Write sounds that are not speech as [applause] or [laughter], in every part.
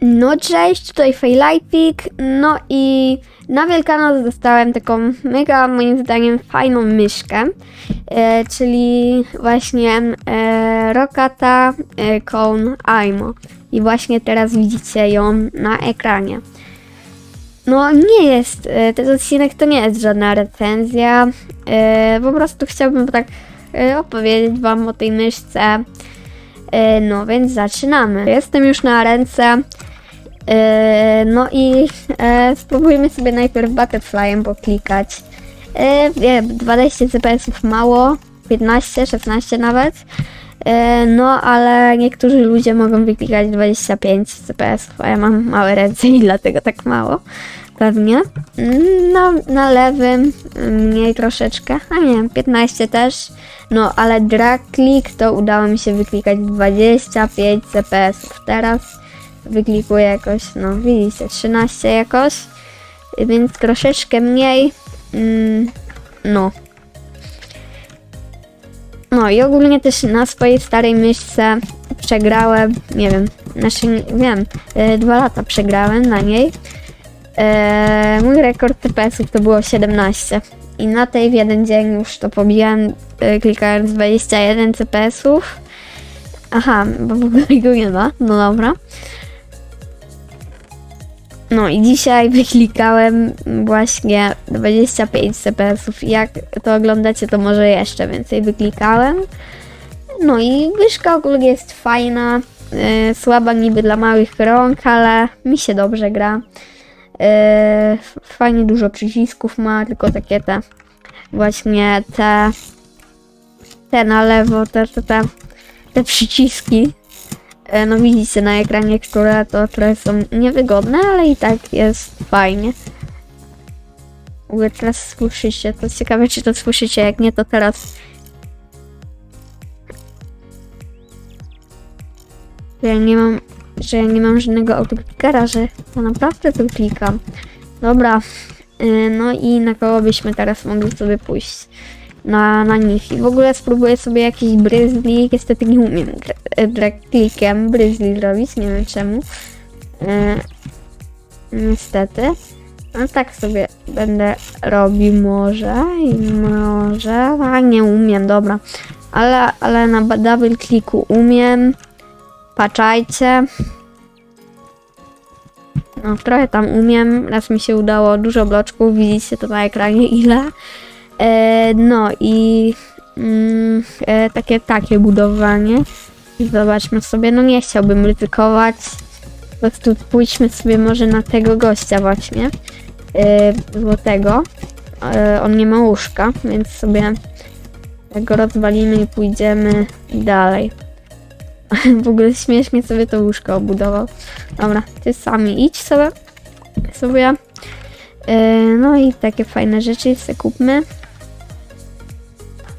No cześć, tutaj Fejlajpik, no i na Wielkanoc dostałem taką mega moim zdaniem fajną myszkę, e, czyli właśnie e, Rokata e, Cone Aimo i właśnie teraz widzicie ją na ekranie. No nie jest, e, ten odcinek to nie jest żadna recenzja, e, po prostu chciałbym tak e, opowiedzieć wam o tej myszce, E, No więc zaczynamy. Jestem już na ręce. E, No i e, spróbujmy sobie najpierw Butterflyem poklikać. Wiem, 20 CPS-ów mało, 15, 16 nawet. E, No ale niektórzy ludzie mogą wyklikać 25 CPS-ów, a ja mam małe ręce i dlatego tak mało. Pewnie. Na, na lewym mniej troszeczkę, a nie wiem, 15 też. No ale drag click to udało mi się wyklikać 25 CPS-ów. Teraz wyklikuję jakoś, no widzicie, 13 jakoś, więc troszeczkę mniej. Mm, no. No i ogólnie też na swojej starej myszce przegrałem, nie wiem, znaczy wiem, e, dwa lata przegrałem na niej. E, mój rekord TPS-ów to było 17. I na tej w jeden dzień już to pobiłem, e, klikając 21 CPS-ów. Aha, bo w ogóle go nie ma. No dobra. No i dzisiaj wyklikałem właśnie 25 CPS-ów. Jak to oglądacie, to może jeszcze więcej wyklikałem. No i myszka ogólnie jest fajna. e, słaba niby dla małych rąk, ale mi się dobrze gra. E, fajnie dużo przycisków ma, tylko takie te właśnie te te na lewo, te, te, te, te przyciski. E, no widzicie na ekranie, które to trochę są niewygodne, ale i tak jest fajnie. W ogóle teraz słyszycie, to ciekawe czy to słyszycie, jak nie to teraz że ja nie mam, że ja nie mam żadnego autoklikera, że to naprawdę tu klikam. Dobra, y, no i na kogo byśmy teraz mogli sobie pójść? Na, na nich. I w ogóle spróbuję sobie jakiś bryzli, niestety nie umiem drag clickiem bryzli zrobić, nie wiem czemu. Y, niestety. No tak sobie będę robił może i może, a nie umiem, dobra. Ale, ale na double clicku umiem. Patrzajcie. No, trochę tam umiem. Raz mi się udało dużo bloczków. Widzicie to na ekranie [laughs] ile. E, no i mm, e, takie takie budowanie. Zobaczmy sobie. No nie chciałbym ryzykować. Po prostu pójdźmy sobie może na tego gościa właśnie. E, złotego. E, on nie ma łóżka, więc sobie go rozwalimy i pójdziemy dalej. [laughs] W ogóle śmiesznie sobie to łóżko obudował. Dobra, ty sami idź sobie. sobie. E, no i takie fajne rzeczy sobie kupmy.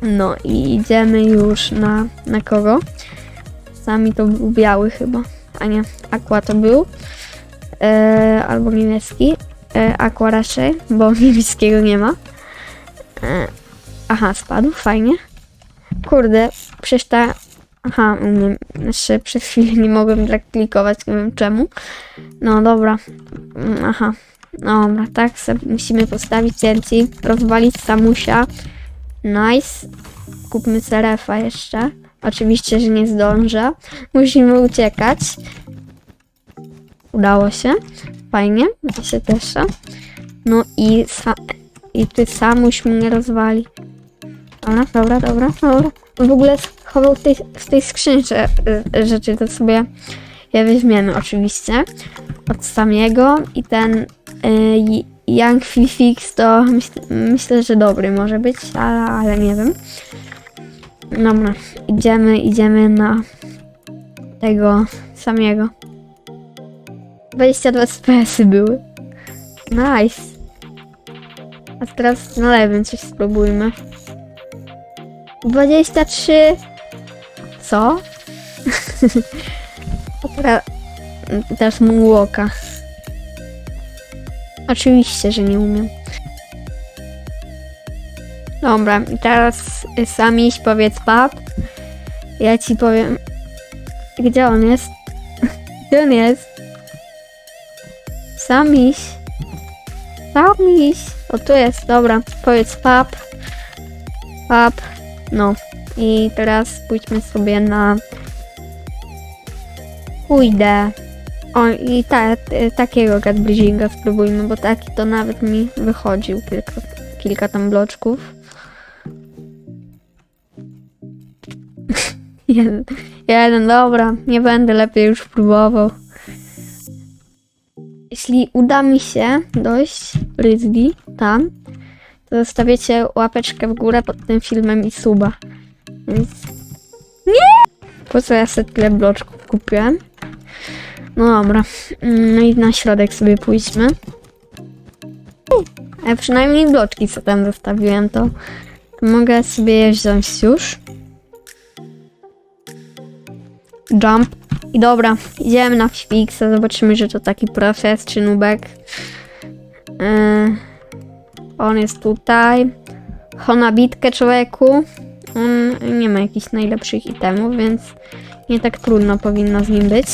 No i idziemy już na, na kogo? Sami to był biały chyba. A nie, aqua to był. E, albo niebieski. E, aqua raczej, bo [laughs] niebieskiego nie ma. E, aha, spadł, fajnie. Kurde, przecież ta Aha, umiem. Jeszcze przez chwilę nie mogłem tak klikować, nie wiem czemu. No dobra. Mm, Aha. Dobra, tak sobie musimy postawić TNT, rozwalić Samusia. Nice. Kupmy Serefa jeszcze. Oczywiście, że nie zdążę. Musimy uciekać. Udało się. Fajnie, ja się cieszę. No i, sa- i ty Samuś mnie rozwali. Dobra, dobra, dobra, dobra. W ogóle chował w tej, w tej skrzynce y, rzeczy, to sobie je weźmiemy oczywiście. Od samego i ten y, Young Fix to myśl, myślę, że dobry może być, ale, ale nie wiem. Dobra, idziemy, idziemy na tego samego. 22 FPS-y były. Nice. A teraz na lewym coś spróbujmy. 23. Co? [laughs] Teraz, teraz Moonwalka. Oczywiście, że nie umiem. Dobra, i teraz sam iść powiedz pap. Ja ci powiem. Gdzie on jest? [laughs] Gdzie on jest? Sam iść. Sam iść. O, tu jest, dobra. Powiedz pap. Pap. No. I teraz pójdźmy sobie na... Pójdę. O, i ta, takiego gadbridginga spróbujmy, bo taki to nawet mi wychodził kilka, kilka tam bloczków. [laughs] jeden, jeden, dobra, nie będę lepiej już próbował. Jeśli uda mi się dojść Ryzgi tam, to zostawiecie łapeczkę w górę pod tym filmem i suba. Więc... Nie! Po co ja sobie tyle bloczków kupiłem? No dobra. Mm, No i na środek sobie pójdźmy. A przynajmniej bloczki, co tam zostawiłem, to mogę sobie je wziąć już. Jump. I dobra, idziemy na Fixa, zobaczymy, że to taki proces, czy nubek. Yy, on jest tutaj. Hona bitkę człowieku. On nie ma jakichś najlepszych itemów, więc nie tak trudno powinno z nim być.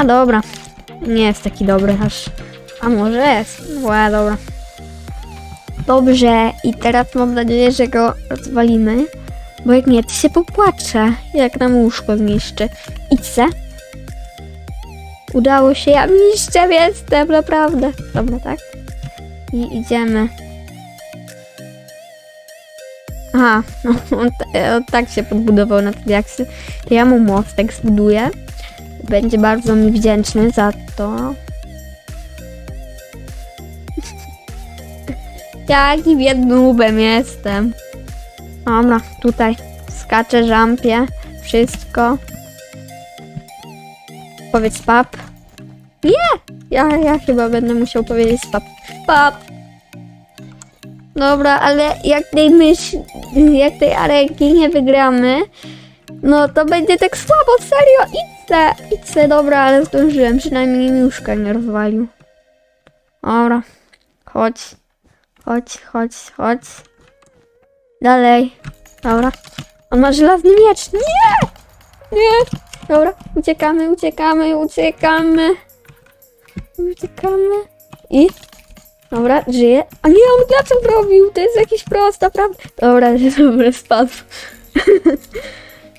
A dobra, nie jest taki dobry aż. A może jest? Łe, dobra. Dobrze, i teraz mam nadzieję, że go rozwalimy. Bo jak nie, to się popłaczę, jak nam łóżko zniszczy. Idź se. Udało się, ja mistrzem jestem, naprawdę. Dobra, tak? I idziemy. Aha, [laughs] no, on, on tak się podbudował na te diaksy. To ja mu mostek zbuduję. Będzie bardzo mi wdzięczny za to. [laughs] Jaki biednubem jestem. Dobra, tutaj skaczę, żampię, wszystko. Powiedz pap. Nie! Ja, ja chyba będę musiał powiedzieć pap. Pap! Dobra, ale jak tej mysz, jak tej arenki nie wygramy, no to będzie tak słabo, serio, idźcie, idźcie, dobra, ale zdążyłem, przynajmniej mi łóżka nie rozwalił. Dobra, chodź, chodź, chodź, chodź. Dalej, dobra. On ma żelazny miecz, nie! Nie! Dobra, uciekamy, uciekamy, uciekamy. Uciekamy. I? Dobra, żyje. A nie, on dlaczego robił? To jest jakiś prosta, prawda? Dobra, [laughs] dobra, spadł.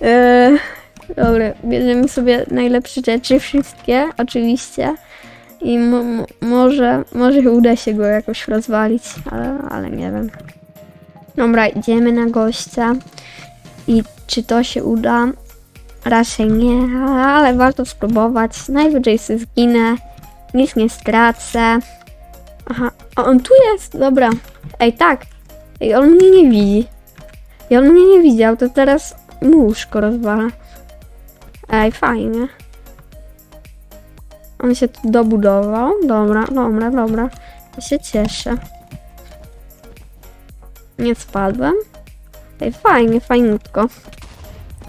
Eee, [laughs] dobra, bierzemy sobie najlepsze rzeczy, wszystkie, oczywiście. I mo- mo- może, może uda się go jakoś rozwalić, ale, ale nie wiem. Dobra, idziemy na gościa. I czy to się uda? Raczej nie, ale warto spróbować. Najwyżej się zginę, nic nie stracę. Aha, on tu jest, dobra. Ej, tak. Ej, on mnie nie widzi. I on mnie nie widział, to teraz mu łóżko rozwala. Ej, fajnie. On się tu dobudował. Dobra, dobra, dobra. Ja się cieszę. Nie spadłem. Ej, fajnie, fajnutko.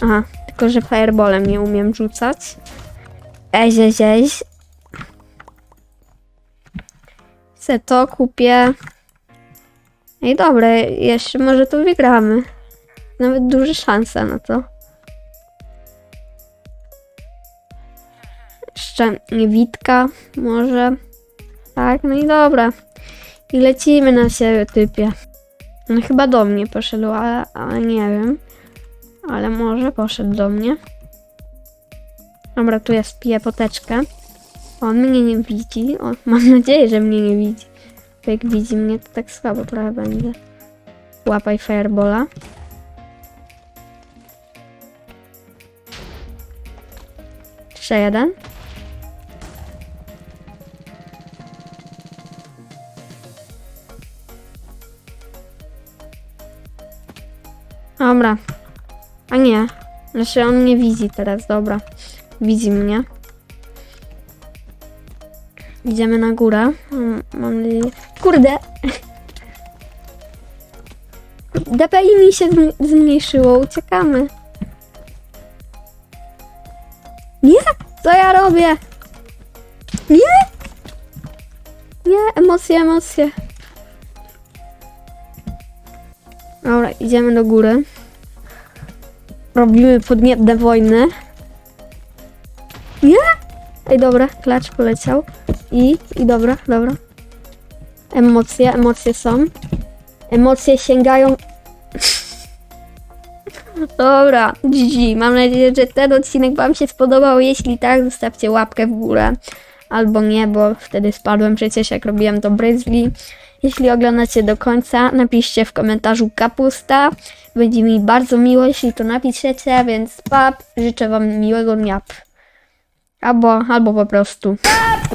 Aha, tylko że fireballem nie umiem rzucać. Ej, ej, ej. Chcę to, kupię. Ej, dobra, jeszcze może to wygramy. Nawet duże szanse na to. Jeszcze niewidka, może. Tak, no i dobra. I lecimy na siebie, typie. No chyba do mnie poszedł, ale, ale nie wiem. Ale może poszedł do mnie. Dobra, tu jest piję poteczkę. On mnie nie widzi. O, mam nadzieję, że mnie nie widzi. Bo jak widzi mnie, to tak słabo trochę będzie. Łapaj firebola. Jeszcze jeden. Dobra. A nie. Znaczy on mnie widzi teraz, dobra. Widzi mnie. Idziemy na górę. Mam, mam nadzieję. Kurde! [laughs] DPI mi się zm- zmniejszyło, uciekamy. Nie! Co ja robię? Nie! Nie, emocje, emocje. Dobra, idziemy do góry. Robimy podniebne wojny. Nie? Ej, dobra, klacz poleciał. I, i dobra, dobra. Emocje, emocje są. Emocje sięgają. [laughs] Dobra, GG. Mam nadzieję, że ten odcinek Wam się spodobał. Jeśli tak, zostawcie łapkę w górę. Albo nie, bo wtedy spadłem przecież jak robiłem to Bryzli. Jeśli oglądacie do końca, napiszcie w komentarzu kapusta. Będzie mi bardzo miło, jeśli to napiszecie, więc pap, życzę Wam miłego dnia. Albo, albo po prostu.